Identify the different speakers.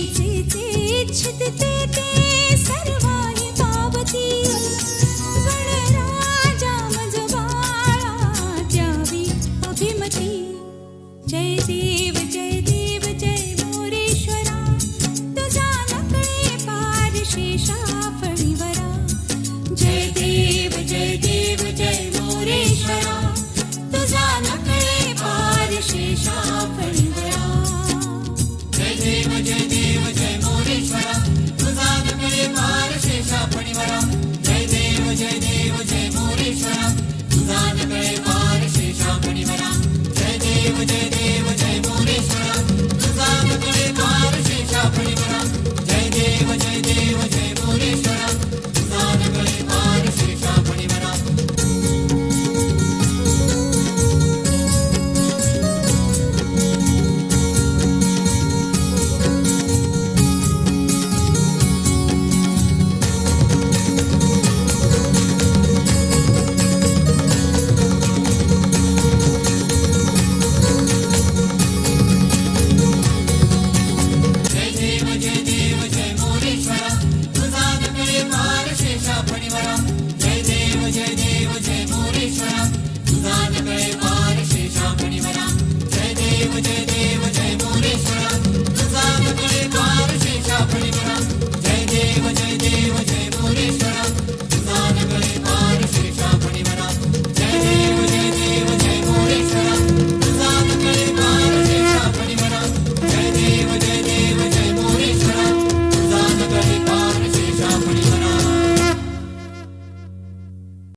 Speaker 1: ची ची ची छित ते ते